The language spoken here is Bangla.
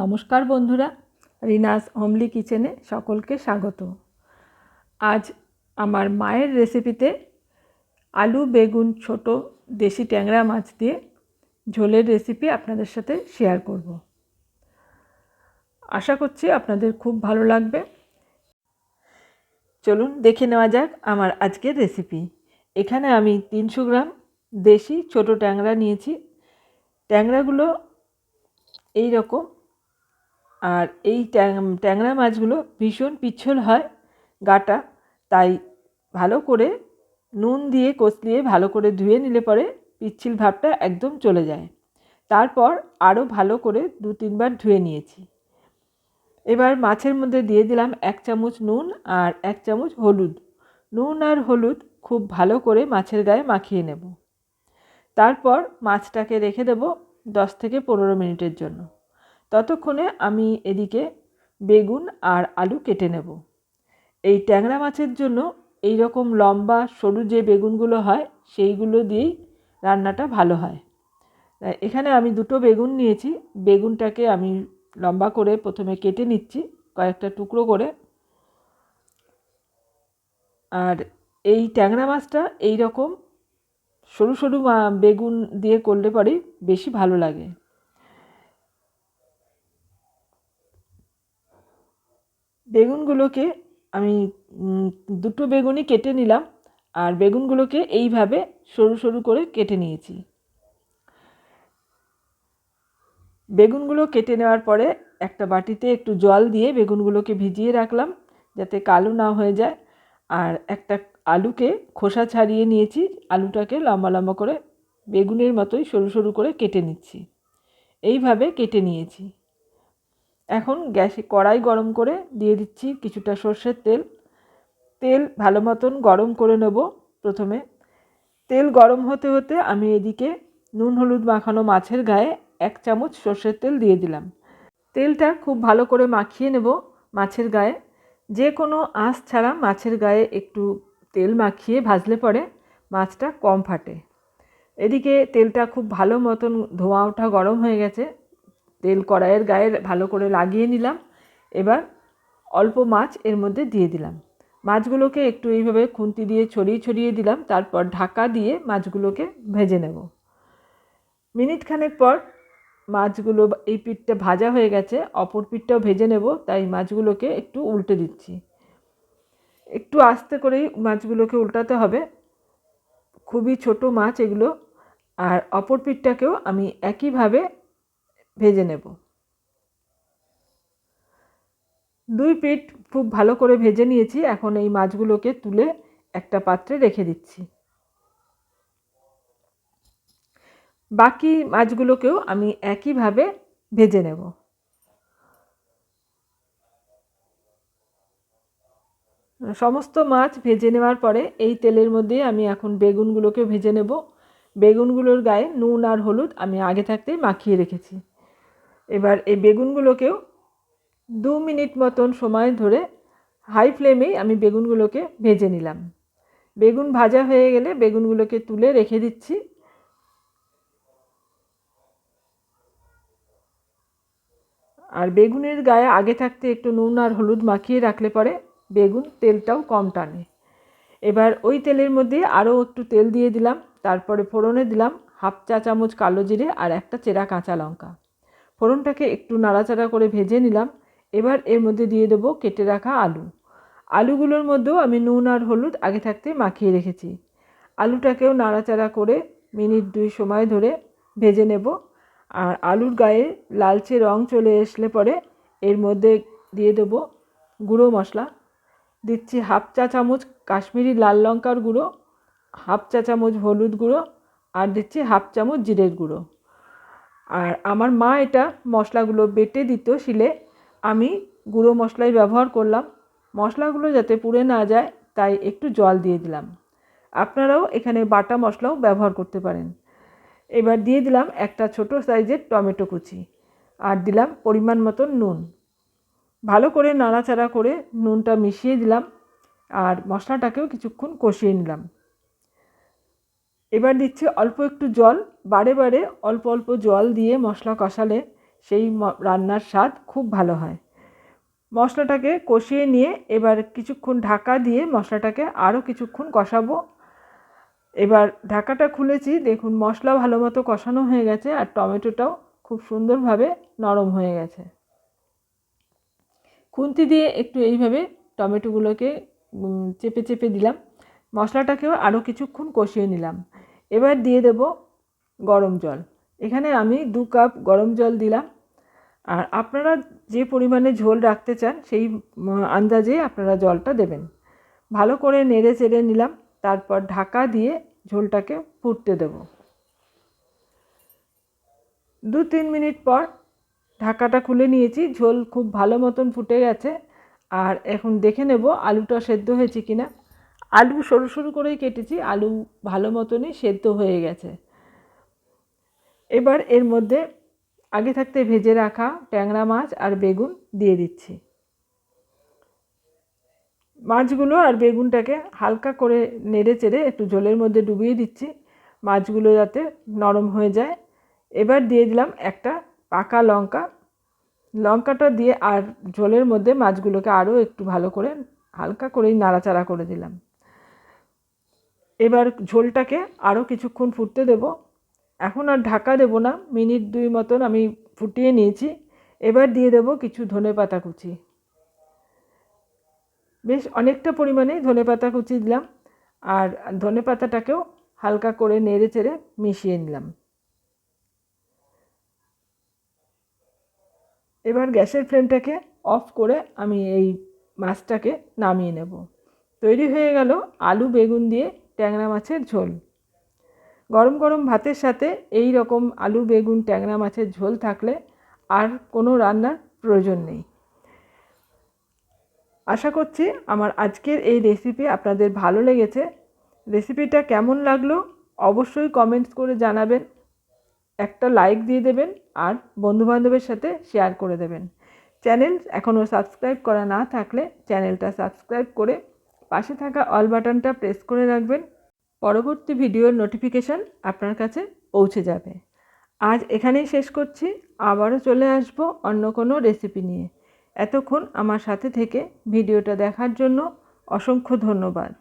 নমস্কার বন্ধুরা, রিনাস হোমলি কিচেনে সকলকে স্বাগত। আজ আমার মায়ের রেসিপিতে আলু, বেগুন, ছোট দেশি ট্যাংরা মাছ দিয়ে ঝোলের রেসিপি আপনাদের সাথে শেয়ার করব। আশা করছি আপনাদের খুব ভালো লাগবে। চলুন দেখে নেওয়া যাক আমার আজকের রেসিপি। এখানে আমি তিনশো গ্রাম দেশি ছোট ট্যাংরা নিয়েছি। ট্যাংরাগুলো এই রকম আর এই ট্যাংরা মাছগুলো ভীষণ পিচ্ছল হয় গাটা, তাই ভালো করে নুন দিয়ে কষলিয়ে ভালো করে ধুয়ে নিলে পরে পিচ্ছিল ভাবটা একদম চলে যায়। তারপর আরও ভালো করে দু তিনবার ধুয়ে নিয়েছি। এবার মাছের মধ্যে দিয়ে দিলাম এক চামচ নুন আর এক চামচ হলুদ। নুন আর হলুদ খুব ভালো করে মাছের গায়ে মাখিয়ে নেব। তারপর মাছটাকে রেখে দেব দশ থেকে পনেরো মিনিটের জন্য। ততক্ষণে আমি এদিকে বেগুন আর আলু কেটে নেব। এই ট্যাংরা মাছের জন্য এই রকম লম্বা, সরু যে বেগুনগুলো হয়, সেইগুলো দিয়েই রান্নাটা ভালো হয়। এখানে আমি দুটো বেগুন নিয়েছি। বেগুনটাকে আমি লম্বা করে প্রথমে কেটে নিচ্ছি কয়েকটা টুকরো করে। আর এই ট্যাংরা মাছটা এই রকম সরু সরু বেগুন দিয়ে করলে পরেই বেশি ভালো লাগে। বেগুনগুলোকে আমি দুটো বেগুনই কেটে নিলাম আর বেগুনগুলোকে এইভাবে সরু সরু করে কেটে নিয়েছি। বেগুনগুলো কেটে নেওয়ার পরে একটা বাটিতে একটু জল দিয়ে বেগুনগুলোকে ভিজিয়ে রাখলাম যাতে কালো না হয়ে যায়। আর একটা আলুকে খোসা ছাড়িয়ে নিয়েছি, আলুটাকে লম্বা লম্বা করে বেগুনের মতোই সরু সরু করে কেটে নিচ্ছি। এইভাবে কেটে নিয়েছি। এখন গ্যাসে কড়াই গরম করে দিয়ে দিচ্ছি কিছুটা সর্ষের তেল। তেল ভালো মতন গরম করে নেব প্রথমে। তেল গরম হতে হতে আমি এদিকে নুন, হলুদ মাখানো মাছের গায়ে এক চামচ সর্ষের তেল দিয়ে দিলাম। তেলটা খুব ভালো করে মাখিয়ে নেব মাছের গায়ে। যে কোনো আঁশ ছাড়া মাছের গায়ে একটু তেল মাখিয়ে ভাজলে পরে মাছটা কম ফাটে। এদিকে তেলটা খুব ভালো মতন ধোঁয়া ওঠা গরম হয়ে গেছে। তেল কড়াইয়ের গায়ে ভালো করে লাগিয়ে নিলাম। এবার অল্প মাছ এর মধ্যে দিয়ে দিলাম। মাছগুলোকে একটু এইভাবে খুন্তি দিয়ে ছড়িয়ে ছড়িয়ে দিলাম, তারপর ঢাকা দিয়ে মাছগুলোকে ভেজে নেব। মিনিট খানেক পর মাছগুলো এই পিঠটা ভাজা হয়ে গেছে, অপর পিঠটাও ভেজে নেব, তাই মাছগুলোকে একটু উল্টে দিচ্ছি। একটু আস্তে করেই মাছগুলোকে উল্টাতে হবে। খুবই ছোট মাছ এগুলো, আর অপর পিঠটাকেও আমি একইভাবে ভেজে নেব। দুই পিঠ খুব ভালো করে ভেজে নিয়েছি। এখন এই মাছগুলোকে তুলে একটা পাত্রে রেখে দিচ্ছি। বাকি মাছগুলোকেও আমি একইভাবে ভেজে নেব। সমস্ত মাছ ভেজে নেওয়ার পরে এই তেলের মধ্যে আমি এখন বেগুনগুলোকে ভেজে নেব। বেগুনগুলোর গায়ে নুন আর হলুদ আমি আগে থাকতেই মাখিয়ে রেখেছি। এবার এই বেগুনগুলোকেও দু মিনিট মতন সময় ধরে হাই ফ্লেমেই আমি বেগুনগুলোকে ভেজে নিলাম। বেগুন ভাজা হয়ে গেলে বেগুনগুলোকে তুলে রেখে দিচ্ছি। আর বেগুনের গায়ে আগে থাকতে একটু নুন আর হলুদ মাখিয়ে রাখলে পরে বেগুন তেলটাও কম টানে। এবার ওই তেলের মধ্যে আরও একটু তেল দিয়ে দিলাম, তারপরে ফোড়নে দিলাম হাফ চা চামচ কালো জিরে আর একটা চেরা কাঁচা লঙ্কা। ফোড়নটাকে একটু নাড়াচাড়া করে ভেজে নিলাম। এবার এর মধ্যে দিয়ে দেবো কেটে রাখা আলু। আলুগুলোর মধ্যেও আমি নুন আর হলুদ আগে থাকতে মাখিয়ে রেখেছি। আলুটাকেও নাড়াচাড়া করে মিনিট দুই সময় ধরে ভেজে নেব। আর আলুর গায়ে লালচে রং চলে আসলে পরে এর মধ্যে দিয়ে দেবো গুঁড়ো মশলা। দিচ্ছি হাফ চা চামচ কাশ্মীরি লাল লঙ্কার গুঁড়ো, হাফ চা চামচ হলুদ গুঁড়ো আর দিচ্ছি হাফ চামচ জিরের গুঁড়ো। আর আমার মা এটা মশলাগুলো বেটে দিত শিলে। আমি গুঁড়ো মশলাই ব্যবহার করলাম। মশলাগুলো যাতে পুড়ে না যায়, তাই একটু জল দিয়ে দিলাম। আপনারাও এখানে বাটা মশলাও ব্যবহার করতে পারেন। এবার দিয়ে দিলাম একটা ছোট সাইজের টমেটো কুচি আর দিলাম পরিমাণ মতন নুন। ভালো করে নাড়াচাড়া করে নুনটা মিশিয়ে দিলাম আর মশলাটাকেও কিছুক্ষণ কষিয়ে নিলাম। এবার দিচ্ছি অল্প একটু জল, বারে বারে অল্প অল্প জল দিয়ে মশলা কষালে সেই রান্নার স্বাদ খুব ভালো হয়। মশলাটাকে কষিয়ে নিয়ে এবার কিছুক্ষণ ঢাকা দিয়ে মশলাটাকে আরও কিছুক্ষণ কষাবো। এবার ঢাকাটা খুলেছি, দেখুন মশলা ভালো মতো কষানো হয়ে গেছে আর টমেটোটাও খুব সুন্দরভাবে নরম হয়ে গেছে। খুন্তি দিয়ে একটু এইভাবে টমেটোগুলোকে চেপে চেপে দিলাম। মশলাটাকেও আরও কিছুক্ষণ কষিয়ে নিলাম। এবার দিয়ে দেব গরম জল। এখানে আমি দু কাপ গরম জল দিলাম। আর আপনারা যে পরিমাণে ঝোল রাখতে চান, সেই আন্দাজে আপনারা জলটা দেবেন। ভালো করে নেড়ে চেড়ে নিলাম। তারপর ঢাকা দিয়ে ঝোলটাকে ফুটতে দেব। দু তিন মিনিট পর ঢাকাটা খুলে নিয়েছি। ঝোল খুব ভালো মতন ফুটে গেছে। আর এখন দেখে নেব আলুটা সেদ্ধ হয়েছে কিনা। আলু সরু সরু করেই কেটেছি, আলু ভালো মতনই সেদ্ধ হয়ে গেছে। এবার এর মধ্যে আগে থাকতে ভেজে রাখা ট্যাংরা মাছ আর বেগুন দিয়ে দিচ্ছি। মাছগুলো আর বেগুনটাকে হালকা করে নেড়ে চেড়ে একটু জলের মধ্যে ডুবিয়ে দিচ্ছি, মাছগুলো যাতে নরম হয়ে যায়। এবার দিয়ে দিলাম একটা পাকা লঙ্কা। লঙ্কাটা দিয়ে আর ঝোলের মধ্যে মাছগুলোকে আরও একটু ভালো করে হালকা করেই নাড়াচাড়া করে দিলাম। এবার ঝোলটাকে আরও কিছুক্ষণ ফুটতে দেব। এখন আর ঢাকা দেব না, মিনিট দুই মতন আমি ফুটিয়ে নিয়েছি। এবার দিয়ে দেব কিছু ধনে পাতা কুচি। বেশ অনেকটা পরিমাণেই ধনে পাতা কুচি দিলাম আর ধনে পাতাটাকেও হালকা করে নেড়ে চেড়ে মিশিয়ে নিলাম। এবার গ্যাসের ফ্লেমটাকে অফ করে আমি এই মাছটাকে নামিয়ে নেব। তৈরি হয়ে গেল আলু বেগুন দিয়ে ট্যাংরা মাছের ঝোল। গরম গরম ভাতের সাথে এই রকম আলু, বেগুন, ট্যাংরা মাছের ঝোল থাকলে আর কোনো রান্নার প্রয়োজন নেই। আশা করছি আমার আজকের এই রেসিপি আপনাদের ভালো লেগেছে। রেসিপিটা কেমন লাগল অবশ্যই কমেন্টস করে জানাবেন। একটা লাইক দিয়ে দেবেন আর বন্ধুবান্ধবের সাথে শেয়ার করে দেবেন। চ্যানেল এখনও সাবস্ক্রাইব করা না থাকলে চ্যানেলটা সাবস্ক্রাইব করে পাশে থাকা অল বাটনটা প্রেস করে রাখবেন। পরবর্তী ভিডিওর নোটিফিকেশান আপনার কাছে পৌঁছে যাবে। আজ এখানেই শেষ করছি। আবারও চলে আসব অন্য কোনো রেসিপি নিয়ে। এতক্ষণ আমার সাথে থেকে ভিডিওটা দেখার জন্য অসংখ্য ধন্যবাদ।